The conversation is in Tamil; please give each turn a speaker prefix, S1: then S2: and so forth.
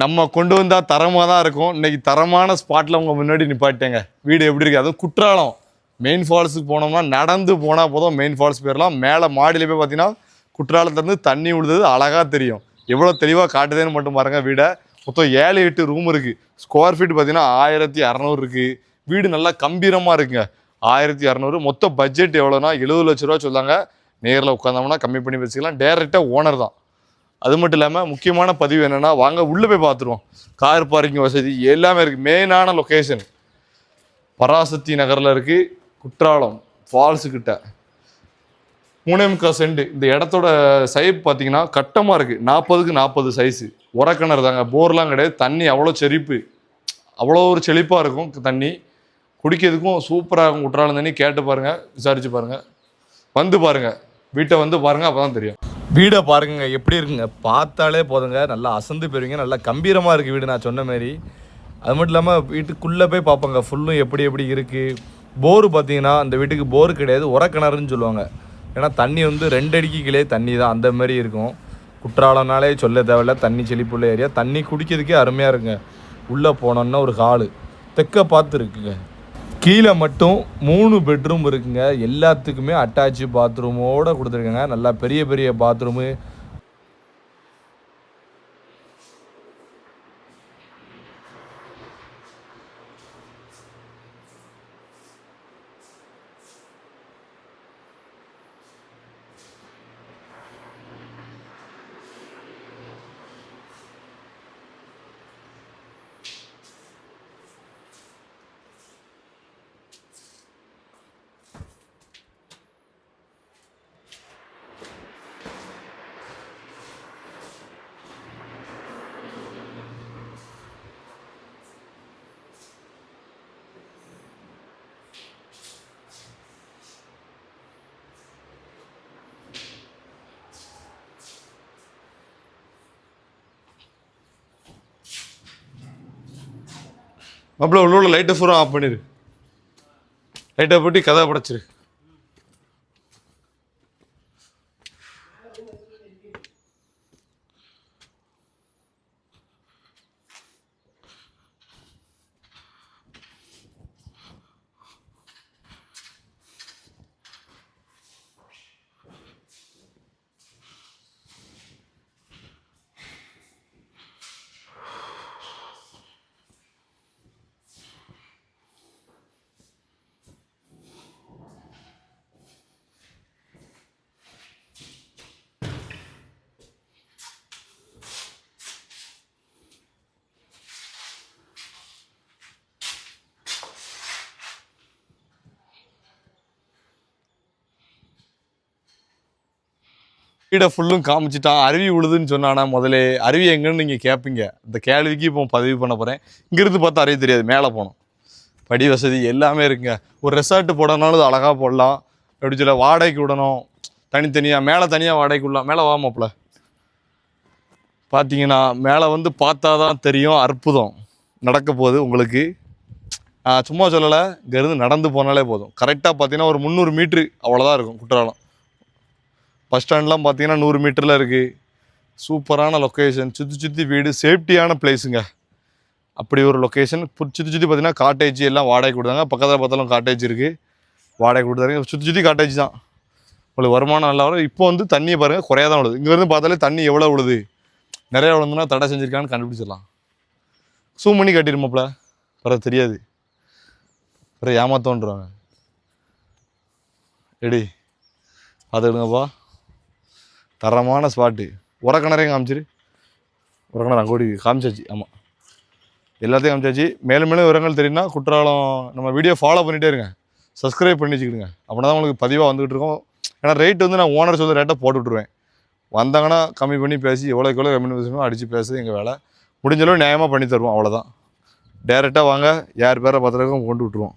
S1: நம்ம கொண்டு வந்தால் தரமாக தான் இருக்கும். இன்றைக்கி தரமான ஸ்பாட்டில் உங்கள் முன்னாடி நிப்பாட்டேங்க வீடு எப்படி இருக்குது அதுவும் குற்றாலம். மெயின் ஃபால்ஸுக்கு போனோம்னா நடந்து போனால் போதும் மெயின் ஃபால்ஸ் போயிடலாம் மேலே மாடியில் போய் பார்த்தீங்கன்னா குற்றாலத்துலேருந்து தண்ணி விழுந்தது அழகாக தெரியும். எவ்வளோ தெளிவாக காட்டுதேன்னு மட்டும் பாருங்கள் வீடை. மொத்தம் ஏழு எட்டு ரூம் இருக்குது ஸ்கொயர் ஃபீட் பார்த்தீங்கன்னா ஆயிரத்தி இரநூறு இருக்குது வீடு நல்லா கம்பீரமாக இருக்குங்க. ஆயிரத்தி இரநூறு மொத்த பட்ஜெட் எவ்வளோனா எழுபது லட்ச ரூபா சொல்லாங்க. நேரில் உட்காந்தோம்னா கம்மி பண்ணி வச்சுக்கலாம். டேரெக்டாக ஓனர் தான். அது மட்டும் இல்லாமல் முக்கியமான பதிவு என்னென்னா வாங்க உள்ளே போய் பார்த்துருவோம் கார் பார்க்கிங் வசதி எல்லாமே இருக்குது மெயினான லொக்கேஷன் பராசக்தி நகரில் இருக்குது குற்றாலம் ஃபால்ஸு கிட்ட. மூணே முக்கால் இந்த இடத்தோட சைப் பார்த்தீங்கன்னா கட்டமாக இருக்குது நாற்பதுக்கு நாற்பது சைஸு உரக்கிணறு தாங்க. போர்லாம் கிடையாது. தண்ணி அவ்வளோ செழிப்பு. அவ்வளோ ஒரு செழிப்பாக இருக்கும் தண்ணி. குடிக்கிறதுக்கும் சூப்பராக இருக்கும். குற்றாலம் தண்ணி கேட்டு பாருங்கள் விசாரித்து பாருங்கள் வந்து பாருங்கள் வீட்டை வந்து பாருங்கள் அப்போ தான் தெரியும். வீடை பாருங்க எப்படி இருக்குங்க? பார்த்தாலே போதுங்க. நல்லா அசந்து போயிருவீங்க. நல்லா கம்பீரமாக இருக்குது வீடு நான் சொன்ன மாதிரி அது மட்டும் இல்லாமல் வீட்டுக்குள்ளே போய் பார்ப்பாங்க. ஃபுல்லும் எப்படி எப்படி இருக்குது போர் பார்த்தீங்கன்னா அந்த வீட்டுக்கு போர் கிடையாது. உரக்கிணறுன்னு சொல்லுவாங்க. ஏன்னா தண்ணி வந்து ரெண்டு அடிக்கு கீழே தண்ணி தான். அந்த மாதிரி இருக்கும். குற்றாலம்னாலே சொல்ல தேவையில்ல. தண்ணி செழிப்புள்ள ஏரியா தண்ணி குடிக்கிறதுக்கே அருமையாக இருக்குங்க. உள்ளே போனோன்னா ஒரு ஹாலு தெக்க பார்த்து இருக்குங்க. கீழே மட்டும் மூணு பெட்ரூம் இருக்குங்க. எல்லாத்துக்குமே அட்டாச்சு பாத்ரூமோடு கொடுத்துருக்காங்க. நல்லா பெரிய பெரிய பாத்ரூமு மாப்பிள்ள உள்ள லைட்டை ஃபூரா ஆஃப் பண்ணிடு லைட்டை போட்டு கதை படைச்சிரு. வீடை ஃபுல்லும் காமிச்சிட்டான். அருவி உழுதுன்னு சொன்னானா முதலே. அருவி எங்கன்னு நீங்கள் கேட்பீங்க இந்த கேள்விக்கு இப்போ பதிவு பண்ண போகிறேன் இங்கேருந்து பார்த்தா அருவி தெரியாது. மேலே போகணும். படி வசதி எல்லாமே இருக்குங்க. ஒரு ரெசார்ட் போடனாலும் அது அழகாக போடலாம். எப்படி சொல்ல வாடகைக்கு விடணும். தனித்தனியாக மேலே தனியாக வாடகைக்கு விடலாம். மேலே வாமாப்பில் பார்த்தீங்கன்னா மேலே வந்து பார்த்தா தான் தெரியும். அற்புதம். நடக்க போகுது உங்களுக்கு. சும்மா சொல்லலை. இங்கேருந்து நடந்து போனாலே போதும். கரெக்டாக பார்த்தீங்கன்னா ஒரு முந்நூறு மீட்ரு அவ்வளோதான் இருக்கும் குற்றாலம். பஸ் ஸ்டாண்ட்லாம் பார்த்தீங்கன்னா நூறு மீட்டரில் இருக்குது சூப்பரான லொக்கேஷன் சுற்றி சுற்றி வீடு. சேஃப்டியான பிளேஸுங்க அப்படி ஒரு லொக்கேஷன் சுற்றி சுற்றி பார்த்தீங்கன்னா காட்டேஜ் எல்லாம் வாடகை கொடுத்தாங்க. பக்கத்தில் பார்த்தாலும் காட்டேஜ் இருக்குது வாடகை கொடுத்தாங்க சுற்றி சுற்றி காட்டேஜ் தான். உங்களுக்கு வருமானம் நல்லா வரும். இப்போ வந்து தண்ணியை பாருங்கள் குறையா தான் விழுது இங்கேருந்து பார்த்தாலே தண்ணி எவ்வளோ விழுது? நிறையா விழுந்துன்னா தடை செஞ்சுருக்கான்னு கண்டுபிடிச்சிடலாம். சூம் பண்ணி கட்டிடுமாப்பில பிறகு தெரியாது. பிறகு ஏமாத்தோன்றாங்க எடி பார்த்துக்கிடுங்கப்பா. தரமான ஸ்பாட்டு உரக்கிணறையும் காமிச்சிரு. உரக்கிணறு அங்கோடி காமிச்சாச்சு. ஆமாம் எல்லாத்தையும் காமிச்சாச்சு. மேலும் மேலும் விவரங்கள் தெரியும்னா குற்றாலம் நம்ம வீடியோ ஃபாலோ பண்ணிகிட்டே இருங்க. சப்ஸ்கிரைப் பண்ணி வச்சுக்கிடுங்க. அப்படின்னா தான் உங்களுக்கு பதிவாக வந்துகிட்டு இருக்கோம். ஏன்னா ரேட் வந்து நான் ஓனர் சொல்ல ரேட்டை போட்டு விட்ருவேன் வந்தாங்கன்னா கம்மி பண்ணி பேசி எவ்வளோக்கு எவ்வளோ கம்மி பேசணும் அடித்து பேசுறது எங்கள் வேலை. முடிஞ்சளவு நியாயமாக பண்ணி தருவோம். அவ்வளோதான் டேரெக்டாக வாங்க. யார் பேரை பத்திரக்கும் கொண்டு விட்ருவோம்